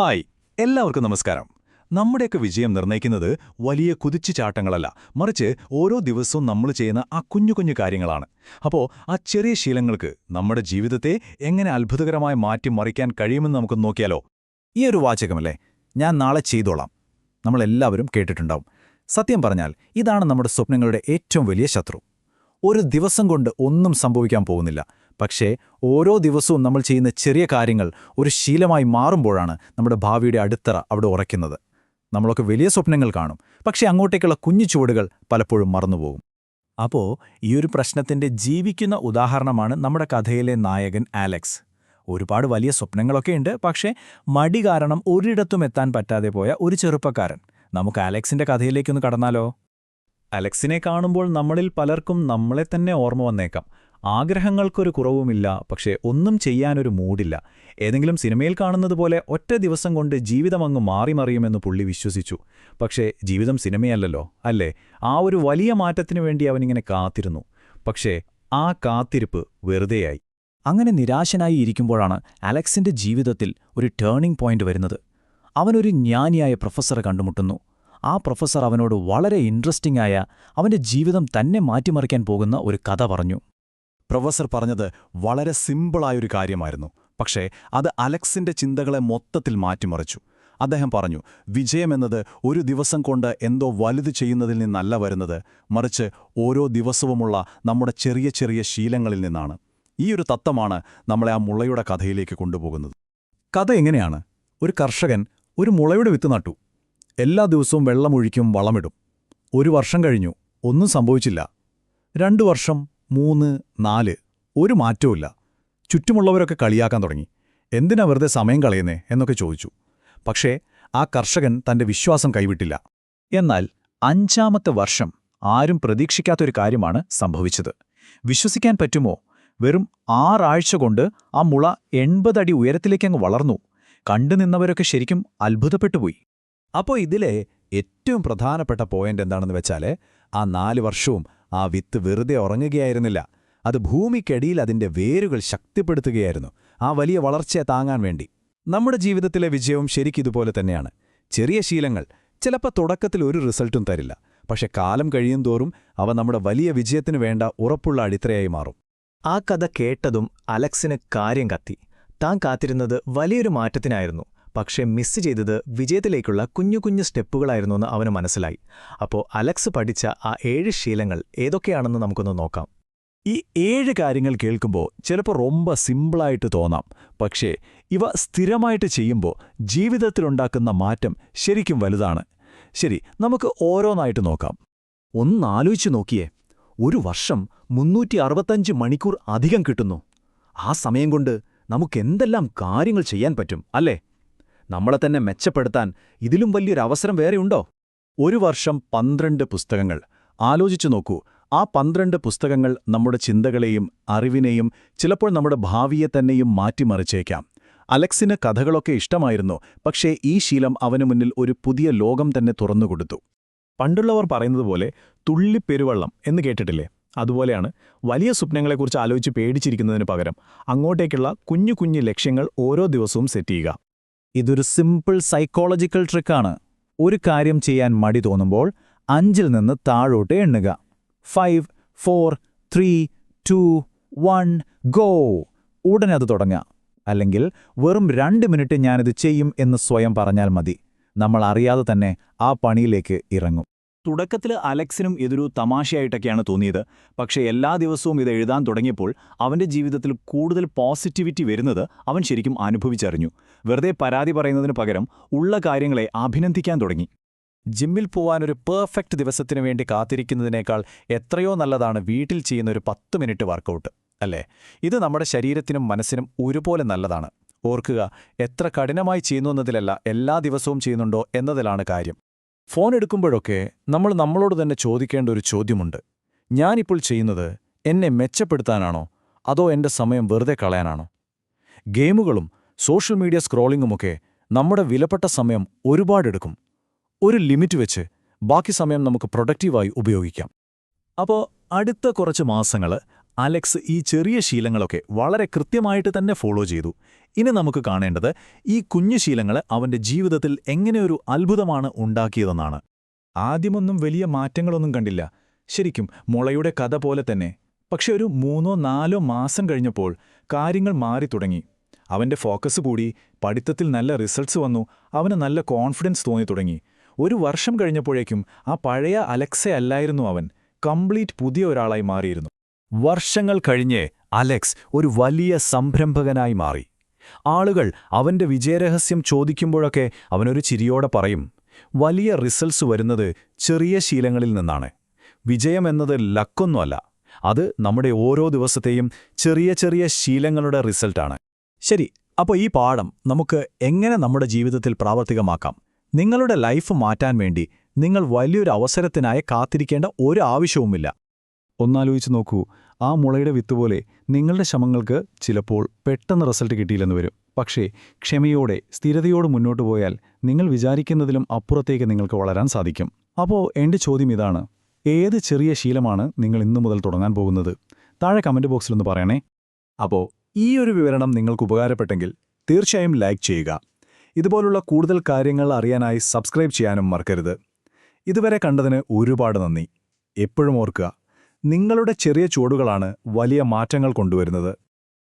Hi എല്ലാവർക്കും നമസ്കാരം. നമ്മുടെയൊക്കെ വിജയം നിർണയിക്കുന്നത് വലിയ കുതിച്ചുചാട്ടങ്ങളല്ല മറിച്ച് ഓരോ ദിവസവും നമ്മൾ ചെയ്യുന്ന ആ കുഞ്ഞു കുഞ്ഞു കാര്യങ്ങളാണ്. അപ്പോൾ ആ ചെറിയ ശീലങ്ങൾക്ക് നമ്മുടെ ജീവിതത്തെ എങ്ങനെ അത്ഭുതകരമായി മാറ്റിമറിക്കാൻ കഴിയുമെന്ന് നമുക്ക് നോക്കിയാലോ? ഈ ഒരു വാചകമല്ലേ? ഞാൻ നാളെ ചെയ്തോളാം. നമ്മളെല്ലാവരും കേട്ടിട്ടുണ്ടാവും. സത്യം പറഞ്ഞാൽ ഇതാണ് നമ്മുടെ സ്വപ്നങ്ങളുടെ ഏറ്റവും വലിയ ശത്രു. ഒരു ദിവസം കൊണ്ട് ഒന്നും സംഭവിക്കാൻ പോകുന്നില്ല. പക്ഷേ ഓരോ ദിവസവും നമ്മൾ ചെയ്യുന്ന ചെറിയ കാര്യങ്ങൾ ഒരു ശീലമായി മാറുമ്പോഴാണ് നമ്മുടെ ഭാവിയുടെ അടിത്തറ അവിടെ ഉറയ്ക്കുന്നത്. നമ്മളൊക്കെ വലിയ സ്വപ്നങ്ങൾ കാണും. പക്ഷേ അങ്ങോട്ടേക്കുള്ള കുഞ്ഞു ചുവടുകൾ പലപ്പോഴും മറന്നുപോകും. അപ്പോൾ ഈ ഒരു പ്രശ്നത്തിന്റെ ജീവിക്കുന്ന ഉദാഹരണമാണ് നമ്മുടെ കഥയിലെ നായകൻ ആലക്സ്. ഒരുപാട് വലിയ സ്വപ്നങ്ങളൊക്കെയുണ്ട് പക്ഷേ മടി കാരണം ഒരിടത്തും എത്താൻ പറ്റാതെ പോയ ഒരു ചെറുപ്പക്കാരൻ. നമുക്ക് ആലക്സിന്റെ കഥയിലേക്കൊന്ന് കടന്നാലോ? അലക്സിനെ കാണുമ്പോൾ നമ്മളിൽ പലർക്കും നമ്മളെ തന്നെ ഓർമ്മ വന്നേക്കാം. ആഗ്രഹങ്ങൾക്കൊരു കുറവുമില്ല പക്ഷേ ഒന്നും ചെയ്യാനൊരു മൂടില്ല ഏതെങ്കിലും സിനിമയിൽ കാണുന്നത് പോലെ ഒറ്റ ദിവസം കൊണ്ട് ജീവിതമങ്ങ് മാറിമറിയുമെന്ന് പുള്ളി വിശ്വസിച്ചു. പക്ഷേ ജീവിതം സിനിമയല്ലല്ലോ അല്ലേ? ആ ഒരു വലിയ മാറ്റത്തിനു വേണ്ടി അവനിങ്ങനെ കാത്തിരുന്നു. പക്ഷേ ആ കാത്തിരിപ്പ് വെറുതെയായി. അങ്ങനെ നിരാശനായി ഇരിക്കുമ്പോഴാണ് അലക്സിന്റെ ജീവിതത്തിൽ ഒരു ടേണിംഗ് പോയിന്റ് വരുന്നത്. അവനൊരു ജ്ഞാനിയായ പ്രൊഫസറെ കണ്ടുമുട്ടുന്നു. ആ പ്രൊഫസർ അവനോട് വളരെ ഇൻട്രസ്റ്റിംഗ് ആയ അവന്റെ ജീവിതം തന്നെ മാറ്റിമറിക്കാൻ പോകുന്ന ഒരു കഥ പറഞ്ഞു. പ്രൊഫസർ പറഞ്ഞത് വളരെ സിമ്പിളായൊരു കാര്യമായിരുന്നു. പക്ഷേ അത് അലക്സിന്റെ ചിന്തകളെ മൊത്തത്തിൽ മാറ്റിമറിച്ചു. അദ്ദേഹം പറഞ്ഞു വിജയമെന്നത് ഒരു ദിവസം കൊണ്ട് എന്തോ വലുത് ചെയ്യുന്നതിൽ നിന്നല്ല വരുന്നത് മറിച്ച് ഓരോ ദിവസവുമുള്ള നമ്മുടെ ചെറിയ ചെറിയ ശീലങ്ങളിൽ നിന്നാണ്. ഈ ഒരു തത്വമാണ് നമ്മളെ ആ മുളയുടെ കഥയിലേക്ക് കൊണ്ടുപോകുന്നത്. കഥ എങ്ങനെയാണ്? ഒരു കർഷകൻ ഒരു മുളയുടെ വിത്ത് നട്ടു. എല്ലാ ദിവസവും വെള്ളമൊഴിക്കും വളമിടും ഒരു വർഷം കഴിഞ്ഞു ഒന്നും സംഭവിച്ചില്ല. രണ്ടു വർഷം മൂന്ന് നാല് ഒരു മാറ്റവുമില്ല. ചുറ്റുമുള്ളവരൊക്കെ കളിയാക്കാൻ തുടങ്ങി. എന്തിനാ വെറുതെ സമയം കളയുന്നേ എന്നൊക്കെ ചോദിച്ചു. പക്ഷേ ആ കർഷകൻ തന്റെ വിശ്വാസം കൈവിട്ടില്ല. എന്നാൽ അഞ്ചാമത്തെ വർഷം ആരും പ്രതീക്ഷിക്കാത്തൊരു കാര്യമാണ് സംഭവിച്ചത്. വിശ്വസിക്കാൻ പറ്റുമോ? വെറും ആറാഴ്ച കൊണ്ട് ആ മുള എൺപതടി ഉയരത്തിലേക്കങ്ങ് വളർന്നു. കണ്ടുനിന്നവരൊക്കെ ശരിക്കും അത്ഭുതപ്പെട്ടുപോയി അപ്പോൾ ഇതിലെ ഏറ്റവും പ്രധാനപ്പെട്ട പോയിന്റ് എന്താണെന്ന് വെച്ചാൽ ആ നാല് വർഷവും ആ വിത്ത് വെറുതെ ഉറങ്ങുകയായിരുന്നില്ല. അത് ഭൂമിക്കടിയിൽ അതിന്റെ വേരുകൾ ശക്തിപ്പെടുത്തുകയായിരുന്നു. ആ വലിയ വളർച്ചയെ താങ്ങാൻ വേണ്ടി. നമ്മുടെ ജീവിതത്തിലെ വിജയവും ശരിക്കിതുപോലെ തന്നെയാണ്. ചെറിയ ശീലങ്ങൾ ചിലപ്പോൾ തുടക്കത്തിൽ ഒരു റിസൾട്ടും തരില്ല. പക്ഷെ കാലം കഴിയും തോറും അവ നമ്മുടെ വലിയ വിജയത്തിനു വേണ്ട ഉറപ്പുള്ള അടിത്തറയായി മാറും. ആ കഥ കേട്ടതും അലക്സിന് കാര്യം കത്തി. താൻ കാത്തിരുന്നത് വലിയൊരു മാറ്റത്തിനായിരുന്നു. പക്ഷേ മിസ് ചെയ്തത് വിജയത്തിലേക്കുള്ള കുഞ്ഞു കുഞ്ഞു സ്റ്റെപ്പുകളായിരുന്നുവെന്ന് അവന് മനസ്സിലായി അപ്പോൾ അലക്സ് പഠിച്ച ആ ഏഴ് ശീലങ്ങൾ ഏതൊക്കെയാണെന്ന് നമുക്കൊന്ന് നോക്കാം ഈ ഏഴ് കാര്യങ്ങൾ കേൾക്കുമ്പോൾ ചിലപ്പോൾ ரொம்ப സിമ്പിളായിട്ട് തോന്നാം പക്ഷേ ഇവ സ്ഥിരമായിട്ട് ചെയ്യുമ്പോൾ ജീവിതത്തിലുണ്ടാക്കുന്ന മാറ്റം ശരിക്കും വലുതാണ് ശരി നമുക്ക് ഓരോന്നായിട്ട് നോക്കാം ഒന്നാലോചിച്ചു നോക്കിയേ ഒരു വർഷം മുന്നൂറ്റി അറുപത്തഞ്ച് മണിക്കൂർ അധികം കിട്ടുന്നു ആ സമയം കൊണ്ട് നമുക്കെന്തെല്ലാം കാര്യങ്ങൾ ചെയ്യാൻ പറ്റും അല്ലേ നമ്മളെ തന്നെ മെച്ചപ്പെടുത്താൻ ഇതിലും വലിയൊരു അവസരം വേറെയുണ്ടോ ഒരു വർഷം പന്ത്രണ്ട് പുസ്തകങ്ങൾ. ആലോചിച്ചു നോക്കൂ ആ പന്ത്രണ്ട് പുസ്തകങ്ങൾ നമ്മുടെ ചിന്തകളെയും അറിവിനെയും ചിലപ്പോൾ നമ്മുടെ ഭാവിയെ തന്നെയും മാറ്റിമറിച്ചേക്കാം. അലക്സിന് കഥകളൊക്കെ ഇഷ്ടമായിരുന്നു പക്ഷേ ഈ ശീലം അവനു മുന്നിൽ ഒരു പുതിയ ലോകം തന്നെ തുറന്നുകൊടുത്തു പണ്ടുള്ളവർ പറയുന്നതുപോലെ തുള്ളിപ്പെരുവള്ളം എന്ന് കേട്ടിട്ടില്ലേ? അതുപോലെയാണ് വലിയ സ്വപ്നങ്ങളെക്കുറിച്ച് ആലോചിച്ച് പേടിച്ചിരിക്കുന്നതിന് പകരം അങ്ങോട്ടേക്കുള്ള കുഞ്ഞു കുഞ്ഞു ലക്ഷ്യങ്ങൾ ഓരോ ദിവസവും സെറ്റ് ചെയ്യുക. ഇതൊരു സിമ്പിൾ സൈക്കോളജിക്കൽ ട്രിക്കാണ് ഒരു കാര്യം ചെയ്യാൻ മടി തോന്നുമ്പോൾ അഞ്ചിൽ നിന്ന് താഴോട്ട് എണ്ണുക. Five four three two one go ഉടനെ അത് തുടങ്ങുക. അല്ലെങ്കിൽ വെറും രണ്ട് മിനിറ്റ് ഞാനിത് ചെയ്യും എന്ന് സ്വയം പറഞ്ഞാൽ മതി. നമ്മൾ അറിയാതെ തന്നെ ആ പണിയിലേക്ക് ഇറങ്ങും. തുടക്കത്തിൽ അലക്സിനും ഇതൊരു തമാശയായിട്ടൊക്കെയാണ് തോന്നിയത്. പക്ഷേ എല്ലാ ദിവസവും ഇത് എഴുതാൻ തുടങ്ങിയപ്പോൾ അവന്റെ ജീവിതത്തിൽ കൂടുതൽ പോസിറ്റിവിറ്റി വരുന്നത് അവൻ ശരിക്കും അനുഭവിച്ചറിഞ്ഞു. വെറുതെ പരാതി പറയുന്നതിന് പകരം ഉള്ള കാര്യങ്ങളെ അഭിനന്ദിക്കാൻ തുടങ്ങി. ജിമ്മിൽ പോവാനൊരു പെർഫെക്റ്റ് ദിവസത്തിനു വേണ്ടി കാത്തിരിക്കുന്നതിനേക്കാൾ എത്രയോ നല്ലതാണ് വീട്ടിൽ ചെയ്യുന്ന ഒരു പത്ത് മിനിറ്റ് വർക്കൗട്ട് അല്ലേ? ഇത് നമ്മുടെ ശരീരത്തിനും മനസ്സിനും ഒരുപോലെ നല്ലതാണ്. ഓർക്കുക എത്ര കഠിനമായി ചെയ്യുന്നു എന്നതിലല്ല എല്ലാ ദിവസവും ചെയ്യുന്നുണ്ടോ എന്നതിലാണ് കാര്യം. ഫോൺ എടുക്കുമ്പോഴൊക്കെ നമ്മൾ നമ്മളോട് തന്നെ ചോദിക്കേണ്ട ഒരു ചോദ്യമുണ്ട്. ഞാനിപ്പോൾ ചെയ്യുന്നത് എന്നെ മെച്ചപ്പെടുത്താനാണോ? അതോ എന്റെ സമയം വെറുതെ കളയാനാണോ? ഗെയിമുകളും സോഷ്യൽ മീഡിയ സ്ക്രോളിങ്ങുമൊക്കെ നമ്മുടെ വിലപ്പെട്ട സമയം ഒരുപാടെടുക്കും ഒരു ലിമിറ്റ് വെച്ച് ബാക്കി സമയം നമുക്ക് പ്രൊഡക്റ്റീവായി ഉപയോഗിക്കാം. അപ്പോൾ അടുത്ത കുറച്ച് മാസങ്ങൾ അലക്സ് ഈ ചെറിയ ശീലങ്ങളൊക്കെ വളരെ കൃത്യമായിട്ട് തന്നെ ഫോളോ ചെയ്തു. ഇനി നമുക്ക് കാണേണ്ടത് ഈ കുഞ്ഞു ശീലങ്ങൾ അവന്റെ ജീവിതത്തിൽ എങ്ങനെയൊരു അത്ഭുതമാണ് ഉണ്ടാക്കിയതെന്നാണ്. ആദ്യമൊന്നും വലിയ മാറ്റങ്ങളൊന്നും കണ്ടില്ല. ശരിക്കും മുളയുടെ കഥ പോലെ തന്നെ. പക്ഷെ ഒരു മൂന്നോ നാലോ മാസം കഴിഞ്ഞപ്പോൾ കാര്യങ്ങൾ മാറി തുടങ്ങി അവന്റെ ഫോക്കസ് കൂടി പഠിത്തത്തിൽ നല്ല റിസൾട്ട്സ് വന്നു അവന് നല്ല കോൺഫിഡൻസ് തോന്നി തുടങ്ങി. ഒരു വർഷം കഴിഞ്ഞപ്പോഴേക്കും ആ പഴയ അലക്സയല്ലായിരുന്നു അവൻ. കംപ്ലീറ്റ് പുതിയ ഒരാളായി മാറിയിരുന്നു. വർഷങ്ങൾ കഴിഞ്ഞ് അലക്സ് ഒരു വലിയ സംരംഭകനായി മാറി. ആളുകൾ അവന്റെ വിജയരഹസ്യം ചോദിക്കുമ്പോഴൊക്കെ അവനൊരു ചിരിയോടെ പറയും വലിയ റിസൾട്ട്സ് വരുന്നത് ചെറിയ ശീലങ്ങളിൽ നിന്നാണ്. വിജയമെന്നത് ലക്കൊന്നുമല്ല. അത് നമ്മുടെ ഓരോ ദിവസത്തെയും ചെറിയ ചെറിയ ശീലങ്ങളുടെ റിസൾട്ടാണ്. ശരി അപ്പോൾ ഈ പാഠം നമുക്ക് എങ്ങനെ നമ്മുടെ ജീവിതത്തിൽ പ്രാവർത്തികമാക്കാം? നിങ്ങളുടെ ലൈഫ് മാറ്റാൻ വേണ്ടി നിങ്ങൾ വലിയൊരു അവസരത്തിനായി കാത്തിരിക്കേണ്ട ഒരു ആവശ്യവുമില്ല. ഒന്നാലോചിച്ച് നോക്കൂ. ആ മുളയുടെ വിത്ത് പോലെ നിങ്ങളുടെ ശ്രമങ്ങൾക്ക് ചിലപ്പോൾ പെട്ടെന്ന് റിസൾട്ട് കിട്ടിയില്ലെന്ന് വരും. പക്ഷേ ക്ഷമയോടെ സ്ഥിരതയോടെ മുന്നോട്ട് പോയാൽ നിങ്ങൾ വിചാരിക്കുന്നതിലും അപ്പുറത്തേക്ക് നിങ്ങൾക്ക് വളരാൻ സാധിക്കും. അപ്പോൾ എന്റെ ചോദ്യം ഇതാണ്. ഏത് ചെറിയ ശീലമാണ് നിങ്ങൾ ഇന്നു മുതൽ തുടങ്ങാൻ പോകുന്നത്? താഴെ കമന്റ് ബോക്സിലൊന്ന് പറയണേ. അപ്പോൾ ഈ ഒരു വിവരണം നിങ്ങൾക്ക് ഉപകാരപ്പെട്ടെങ്കിൽ തീർച്ചയായും ലൈക്ക് ചെയ്യുക. ഇതുപോലുള്ള കൂടുതൽ കാര്യങ്ങൾ അറിയാനായി സബ്സ്ക്രൈബ് ചെയ്യാനും മറക്കരുത്. ഇതുവരെ കണ്ടതിന് ഒരുപാട് നന്ദി. എപ്പോഴും ഓർക്കുക നിങ്ങളുടെ ചെറിയ ചുവടുകളാണ് വലിയ മാറ്റങ്ങൾ കൊണ്ടുവരുന്നത്.